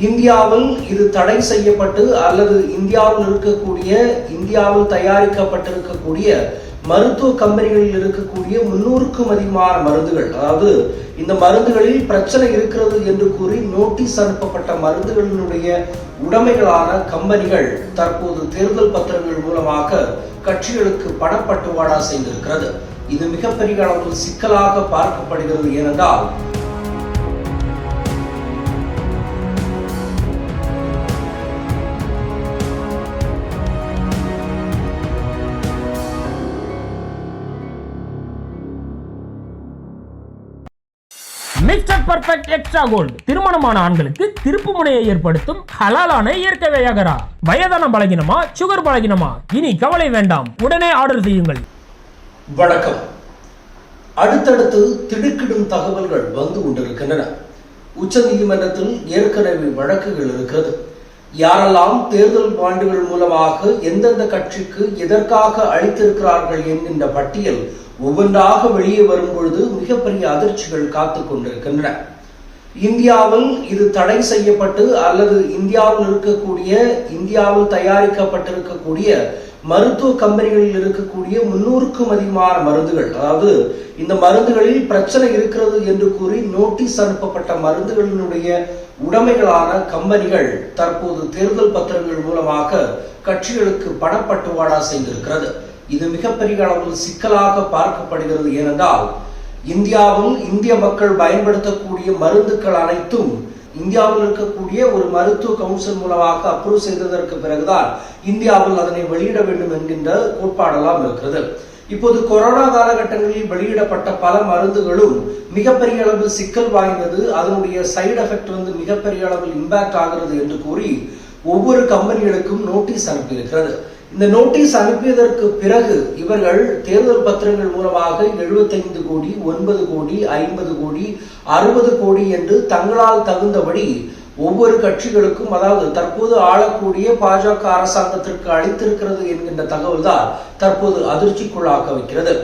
இந்தியாவில் இது தடை செய்யப்பட்டு அல்லது இந்தியாவில் இருக்கக்கூடிய இந்தியாவில் தயாரிக்கப்பட்டிருக்கக்கூடிய மருத்துவ கம்பெனிகளில் இருக்கக்கூடிய முன்னூறுக்கும் அதிகமான மருந்துகள் அதாவது இந்த மருந்துகளில் பிரச்சனை இருக்கிறது என்று கூறி நோட்டீஸ் அனுப்பப்பட்ட மருந்துகளினுடைய உடைமைகளான கம்பெனிகள் தற்போது தேர்தல் பத்திரங்கள் மூலமாக கட்சிகளுக்கு பணப்பட்டுவாடா செய்திருக்கிறது. இது மிகப்பெரிய அளவில் சிக்கலாக பார்க்கப்படுகிறது ஏனென்றால் மிஸ்டர் பர்ஃபெக்ட் எக்ஸ்ட்ரா கோல்டு திருமணமான ஆண்களுக்கு திருப்பு முனையை ஏற்படுத்தும் ஹலாலான இயற்கை வியாகரா. வயதான பலகினமா சுகர் பலகினமா? இனி கவலை வேண்டாம். உடனே ஆர்டர் செய்யுங்கள். வணக்கம். அடுத்தடுத்து திடுக்கிடும் தகவல்கள் வந்து கொண்டிருக்கின்றன. உச்ச நீதிமன்றத்தில் ஏற்கனவே வழக்குகள் இருக்கிறது. யாரெல்லாம் தேர்தல் பாண்டுகள் மூலமாக எந்தெந்த கட்சிக்கு எதற்காக அளித்திருக்கிறார்கள் என்கின்ற பட்டியல் ஒவ்வொன்றாக வெளியே வரும் பொழுது மிகப்பெரிய அதிர்ச்சிகள் காத்து கொண்டிருக்கின்றன. இந்தியாவில் இது தடை செய்யப்பட்டு அல்லது இந்தியாவில் இருக்கக்கூடிய இந்தியாவில் தயாரிக்கப்பட்டிருக்கக்கூடிய மருத்துவ கம்பெனிகளில் இருக்கக்கூடிய முன்னூறுக்கும் அதிகமான மருந்துகள் அதாவது இந்த மருந்துகளில் பிரச்சனை இருக்கிறது என்று கூறி நோட்டீஸ் அனுப்பப்பட்ட மருந்துகளினுடைய உடைமைகளான கம்பெனிகள் தற்போது தேர்தல் பத்திரங்கள் மூலமாக கட்சிகளுக்கு பணப்பட்டுவாடா செய்திருக்கிறது. இது மிகப்பெரிய அளவில் சிக்கலாக பார்க்கப்படுகிறது ஏனென்றால் இந்தியாவில் இந்திய மக்கள் பயன்படுத்தக்கூடிய மருந்துகள் அனைத்தும் இந்தியாவில் இருக்கக்கூடிய ஒரு மருத்துவ கவுன்சில் மூலமாக அப்ரூவ் செய்ததற்கு பிறகுதான் இந்தியாவில் அதனை வெளியிட வேண்டும் என்கின்ற கோட்பாடெல்லாம் இருக்கிறது. இப்போது கொரோனா காலகட்டங்களில் வெளியிடப்பட்ட பல மருந்துகளும் மிகப்பெரிய அளவில் சிக்கல் வாய்ந்தது. அதனுடைய சைடு எஃபெக்ட் வந்து மிகப்பெரிய அளவில் இம்பாக்ட் ஆகிறது என்று கூறி ஒவ்வொரு கம்பெனிகளுக்கும் நோட்டீஸ் அனுப்பியிருக்கிறது. இந்த நோட்டீஸ் அனுப்பியதற்கு பிறகு இவர்கள் தேர்தல் பத்திரங்கள் மூலமாக 75 கோடி ஒன்பது கோடி ஐம்பது கோடி அறுபது கோடி என்று தங்களால் தகுந்தபடி ஒவ்வொரு கட்சிகளுக்கும் அதாவது தற்போது ஆளக்கூடிய பாஜக அரசாங்கத்திற்கு அளித்திருக்கிறது என்கின்ற தகவல் தான் தற்போது அதிர்ச்சிக்குள்ளாக்க வைக்கிறது.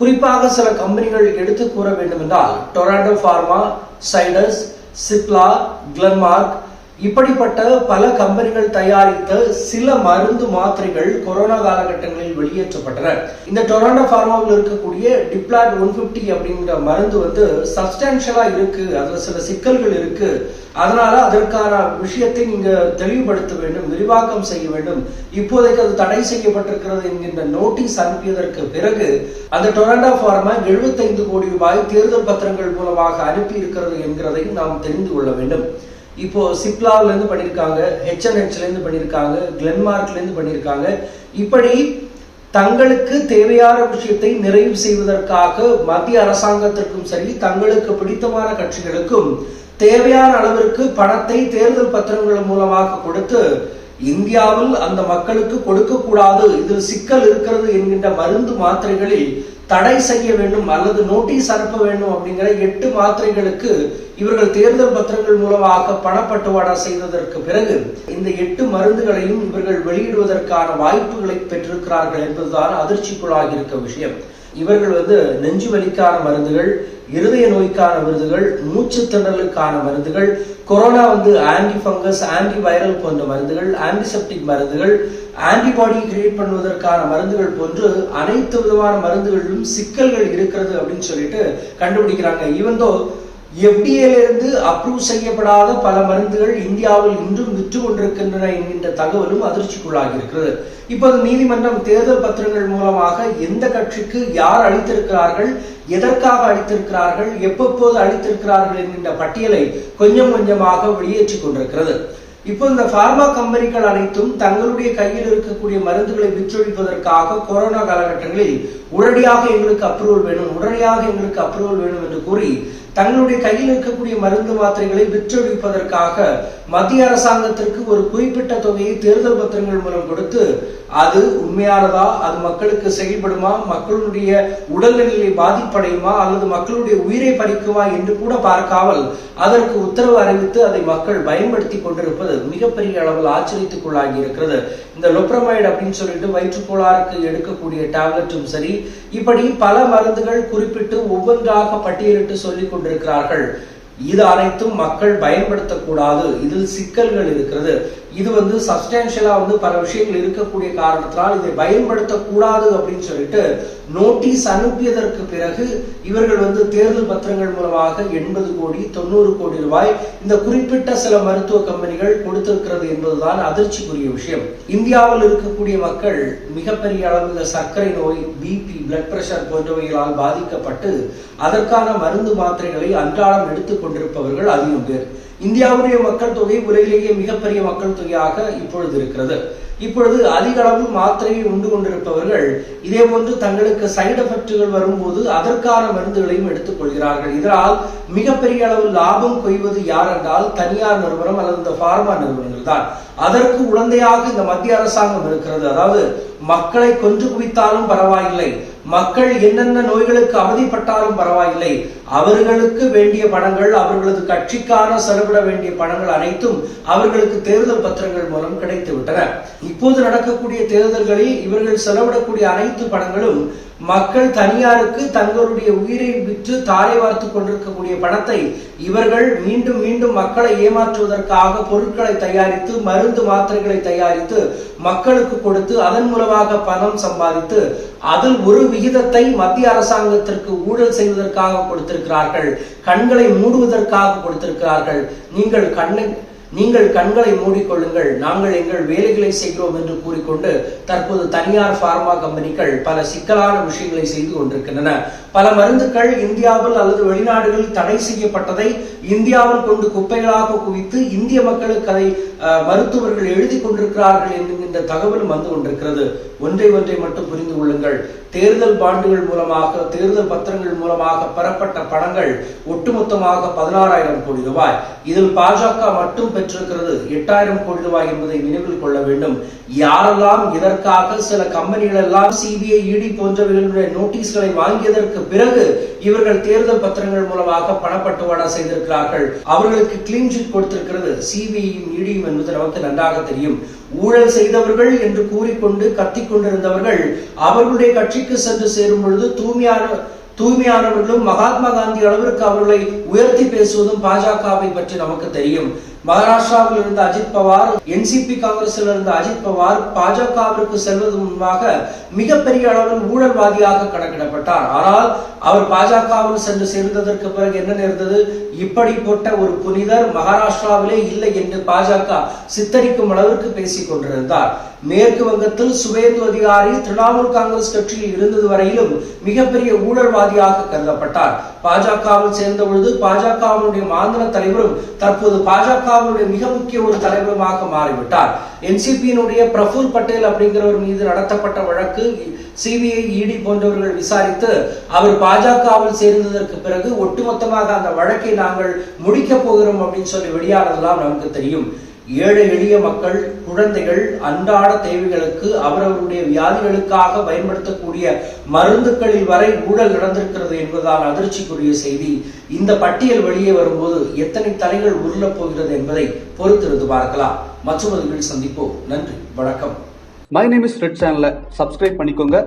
குறிப்பாக சில கம்பெனிகள் எடுத்து கூற வேண்டும் என்றால் டொராண்டோ பார்மா சைடஸ் சிப்லா கிளன்மார்க் இப்படிப்பட்ட பல கம்பெனிகள் தயாரித்த சில மருந்து மாத்திரைகள் கொரோனா காலகட்டங்களில் வெளியேற்றப்பட்டன. இந்த டொராண்டோ ஃபார்மாவில் இருக்கக்கூடிய டிப்ளாட் ஒன் பிப்டி அப்படிங்கிற மருந்து வந்து சப்ஸ்டான்ஷியலா இருக்கு. அதுல சில சிக்கல்கள் இருக்கு. அதனால அதற்கான விஷயத்தை நீங்க தெளிவுபடுத்த வேண்டும் விரிவாக்கம் செய்ய வேண்டும். இப்போதைக்கு அது தடை செய்யப்பட்டிருக்கிறது என்கின்ற நோட்டீஸ் அனுப்பியதற்கு பிறகு அந்த டொராண்டோ ஃபார்மா எழுபத்தைந்து கோடி ரூபாய் தேர்தல் பத்திரங்கள் மூலமாக அனுப்பி இருக்கிறது என்கிறதையும் நாம் தெரிந்து கொள்ள வேண்டும். இப்போ சிப்லாவிலேருந்து பண்ணியிருக்காங்க ஹெச்என்ஹெச்லேருந்து பண்ணியிருக்காங்க கிளென்மார்க்ல இருந்து பண்ணியிருக்காங்க இப்படி தங்களுக்கு தேவையான விஷயத்தை நிறைவு செய்வதற்காக மத்திய அரசாங்கத்திற்கும் சரி தங்களுக்கு பிடித்தமான கட்சிகளுக்கும் தேவையான அளவிற்கு பணத்தை தேர்தல் பத்திரங்கள் மூலமாக கொடுத்து இந்தியாவில் அந்த மக்களுக்கு கொடுக்கக்கூடாது இதில் சிக்கல் இருக்கிறது என்கின்ற மருந்து மாத்திரைகளில் தடை செய்ய வேண்டும் அல்லது நோட்டீஸ் அனுப்ப வேண்டும் அப்படிங்கிற எட்டு மாத்திரைகளுக்கு இவர்கள் தேர்தல் பத்திரங்கள் மூலமாக பணப்பட்டுவாடா செய்ததற்கு பிறகு இந்த எட்டு மருந்துகளையும் இவர்கள் வெளியிடுவதற்கான வாய்ப்புகளை பெற்றிருக்கிறார்கள் என்பதுதான் அதிர்ச்சிக்குள்ளாகி இருக்க விஷயம். இவர்கள் வந்து நெஞ்சு வலிக்கான மருந்துகள் இருதய நோய்க்கான மருந்துகள் மூச்சு திணறலுக்கான மருந்துகள் கொரோனா வந்து ஆன்டி ஃபங்கஸ் ஆன்டி வைரல் போன்ற மருந்துகள் ஆன்டிசெப்டிக் மருந்துகள் ஆன்டிபாடி கிரியேட் பண்ணுவதற்கான மருந்துகள் போன்று அனைத்து விதமான மருந்துகளிலும் சிக்கல்கள் இருக்கிறது அப்படின்னு சொல்லிட்டு கண்டுபிடிக்கிறாங்க. ஈவன் தோ எஃப்டிஏலிருந்து அப்ரூவ் செய்யப்படாத பல மருந்துகள் இந்தியாவில் இன்றும் விற்று கொண்டிருக்கின்றன என்கின்ற தகவலும் அதிர்ச்சிக்குள்ளாகி இருக்கிறது. இப்போது நீதிமன்றம் தேர்தல் பத்திரங்கள் மூலமாக எந்த கட்சிக்கு யார் அளித்திருக்கிறார்கள் எதற்காக அளித்திருக்கிறார்கள் எப்பப்போது அளித்திருக்கிறார்கள் என்கின்ற பட்டியலை கொஞ்சம் கொஞ்சமாக வெளியேற்றிக் கொண்டிருக்கிறது. இப்போ இந்த பார்மா கம்பெனிகள் அனைத்தும் தங்களுடைய கையில் இருக்கக்கூடிய மருந்துகளை விற்றொழிப்பதற்காக கொரோனா காலகட்டங்களில் உடனடியாக எங்களுக்கு அப்ரூவல் வேணும் உடனடியாக எங்களுக்கு அப்ரூவல் வேணும் என்று கூறி தங்களுடைய கையில் இருக்கக்கூடிய மருந்து மாத்திரைகளை விற்றொழிப்பதற்காக மத்திய அரசாங்கத்திற்கு ஒரு குறிப்பிட்ட தொகையை தேர்தல் பத்திரங்கள் மூலம் கொடுத்து அது உண்மையானதா அது மக்களுக்கு செயல்படுமா மக்களுடைய உடல்நிலை பாதிப்படையுமா அல்லது மக்களுடைய உயிரை பறிக்குமா என்று கூட பார்க்காமல் அதற்கு உத்தரவு அறிவித்து அதை மக்கள் பயன்படுத்தி கொண்டிருப்பது மிகப்பெரிய அளவில் ஆச்சரியத்துக்குள்ளாகி இருக்கிறது. இந்த லொப்ரமைடு அப்படின்னு சொல்லிட்டு வயிற்றுக்கோளாறுக்கு எடுக்கக்கூடிய டேப்லெட்டும் சரி இப்படி பல மருந்துகள் குறிப்பிட்டு ஒவ்வொன்றாக பட்டியலிட்டு சொல்லிக் கொண்டிருக்கிறார்கள். இது அனைத்தும் மக்கள் பயன்படுத்தக்கூடாது. இதில் சிக்கல்கள் இருக்கிறது. இது வந்து சப்ஸ்டான்ஷியலா வந்து பல விஷயங்கள் இருக்கக்கூடிய காரணத்தினால் இதை பயன்படுத்தக்கூடாது அப்படின்னு சொல்லிட்டு நோட்டீஸ் அனுப்பியதற்கு பிறகு இவர்கள் வந்து தேர்தல் பத்திரங்கள் மூலமாக எண்பது கோடி தொண்ணூறு கோடி ரூபாய் இந்த குறிப்பிட்ட சில மருத்துவ கம்பெனிகள் கொடுத்திருக்கிறது என்பதுதான் அதிர்ச்சிக்குரிய விஷயம். இந்தியாவில் இருக்கக்கூடிய மக்கள் மிகப்பெரிய அளவில் சர்க்கரை நோய் பிபி பிளட் பிரஷர் போன்றவைகளால் பாதிக்கப்பட்டு அதற்கான மருந்து மாத்திரைகளை அன்றாடம் எடுத்துக் கொண்டிருப்பவர்கள் அதிகம் பேர். இந்தியாவுடைய மக்கள் தொகை உலகிலேயே மிகப்பெரிய மக்கள் தொகையாக இப்பொழுது இருக்கிறது. இப்பொழுது அதிக அளவு மாத்திரையை உண்டு கொண்டிருப்பவர்கள் இதே போன்று தங்களுக்கு சைடு எஃபெக்டுகள் வரும்போது அதற்கான மருந்துகளையும் எடுத்துக் கொள்கிறார்கள். இதனால் மிகப்பெரிய அளவு லாபம் கொய்வது யார் என்றால் தனியார் நிறுவனம் அல்லது இந்த பார்மா நிறுவனங்கள் தான். அதற்கு உடந்தையாக இந்த மத்திய அரசாங்கம் இருக்கிறது. அதாவது மக்களை கொன்று குவித்தாலும் பரவாயில்லை. மக்கள் என்னென்ன நோய்களுக்கு அவதிப்பட்டாலும் பரவாயில்லை. அவர்களுக்கு வேண்டிய பணங்கள் அவர்களது கட்சிக்கான செலவிட வேண்டிய பணங்கள் அனைத்தும் அவர்களுக்கு தேர்தல் பத்திரங்கள் மூலம் கிடைத்து விட்டன இப்போது நடக்கக்கூடிய தேர்தல்களில் இவர்கள் செலவிடக்கூடிய அனைத்து பணங்களும் மக்கள் தனியாருக்கு தங்களுடைய உயிரை விற்று தாரை வார்த்து கொண்டிருக்கக்கூடிய பணத்தை இவர்கள் மீண்டும் மீண்டும் மக்களை ஏமாற்றுவதற்காக பொருட்களை தயாரித்து மருந்து மாத்திரைகளை தயாரித்து மக்களுக்கு கொடுத்து அதன் மூலமாக பணம் சம்பாதித்து அதில் ஒரு விகிதத்தை மத்திய அரசாங்கத்திற்கு ஊழல் செய்வதற்காக கொடுத்திருக்கிறார்கள். கண்களை மூடுவதற்காக கொடுத்திருக்கிறார்கள். நீங்கள் கண்ணை நீங்கள் கண்களை மூடிக்கொள்ளுங்கள். நாங்கள் எங்கள் வேலைகளை செய்கிறோம் என்று கூறிக்கொண்டு தற்போது தனியார் பார்மா கம்பெனிகள் பல சிக்கலான விஷயங்களை செய்து கொண்டிருக்கின்றன. பல மருந்துகள் இந்தியாவில் அல்லது வெளிநாடுகளில் தடை செய்யப்பட்டதை இந்தியாவில் கொண்டு குப்பைகளாக குவித்து இந்திய மக்களுக்கு அதை மருத்துவர்கள் எழுதி கொண்டிருக்கிறார்கள் என்கின்ற தகவலும் வந்து கொண்டிருக்கிறது. ஒன்றை ஒன்றை மட்டும் புரிந்து கொள்ளுங்கள். தேர்தல் பாண்டுகள் மூலமாக தேர்தல் பத்திரங்கள் மூலமாக பெறப்பட்ட பணங்கள் ஒட்டுமொத்தமாக பதினாறாயிரம் கோடி ரூபாய். இதில் பாஜக மட்டும் பெற்றிருக்கிறது. எட்டாயிரம் கோடி ரூபாய் என்பதை நினைவில் கொள்ள வேண்டும். யாரெல்லாம் இதற்காக சில கம்பெனிகள் எல்லாம் சிபிஐ இடி போன்றவர்களுடைய நோட்டீஸ்களை வாங்கியதற்கு பிறகு இவர்கள் தேர்தல் பத்திரங்கள் மூலமாக பணப்பட்டுவாடா செய்திருக்கிறார்கள். அவர்களுக்கு கிளீன் ஷீட் கொடுத்திருக்கிறது. சிபிஐயும் இடியும் e என்பது நமக்கு நன்றாக தெரியும். ஊழல் செய்தவர்கள் என்று கூறிக்கொண்டு கத்திக் கொண்டிருந்தவர்கள் அவர்களுடைய கட்சிக்கு சென்று சேரும் பொழுது தூய்மையான தூய்மையானவர்களும் மகாத்மா காந்தி அளவிற்கு அவர்களை உயர்த்தி பேசுவதும் பாஜகவை பற்றி நமக்கு தெரியும். மகாராஷ்டிராவில் இருந்த அஜித் பவார் என்சிபி காங்கிரஸில் இருந்த அஜித் பவார் பாஜகவிற்கு செல்வது முன்பாக மிகப்பெரிய அளவில் ஊழல்வாதியாக கணக்கிடப்பட்டார். ஆனால் அவர் பாஜகவில் சென்று சேர்ந்ததற்கு பிறகு என்ன நேர்ந்தது இப்படிப்பட்ட ஒரு புனிதர் மகாராஷ்டிராவிலே இல்லை என்று பாஜக சித்தரிக்கும் அளவிற்கு பேசிக் கொண்டிருந்தார். மேற்கு வங்கத்தில் சுவேந்து அதிகாரி திரிணாமுல் காங்கிரஸ் கட்சியில் இருந்தது வரையிலும் மிகப்பெரிய ஊழல்வாதியாக கருதப்பட்டார். பாஜகவில் சேர்ந்த பொழுது பாஜகவினுடைய மாநில தலைவரும் தற்போது பாஜகவினுடைய மிக முக்கிய ஒரு தலைவருமாக மாறிவிட்டார். என்சிபியினுடைய பிரபுல் பட்டேல் அப்படிங்கிறவர் மீது நடத்தப்பட்ட வழக்கு சிபிஐ இடி போன்றவர்கள் விசாரித்து அவர் பாஜகவில் சேர்ந்ததற்கு பிறகு ஒட்டுமொத்தமாக அந்த வழக்கை நாங்கள் முடிக்கப் போகிறோம் அப்படின்னு சொல்லி வெளியானதெல்லாம் நமக்கு தெரியும். ஏழை எளிய மக்கள் குழந்தைகள் அன்றாட தேவைகளுக்கு அவரவருடைய வியாதிகளுக்காக பயன்படுத்தக்கூடிய மருந்துகளில் வரை ஊழல் நடந்திருக்கிறது என்பதால் அதிர்ச்சிக்குரிய செய்தி. இந்த பட்டியல் வெளியே வரும்போது எத்தனை தலைகள் உருளப் போகிறது என்பதை பொறுத்திருந்து பார்க்கலாம். மற்றொரு சந்திப்போம். நன்றி. வணக்கம். மை நேம் இஸ் ரெட் சேனலை சப்ஸ்கிரைப் பண்ணிக்கோங்க.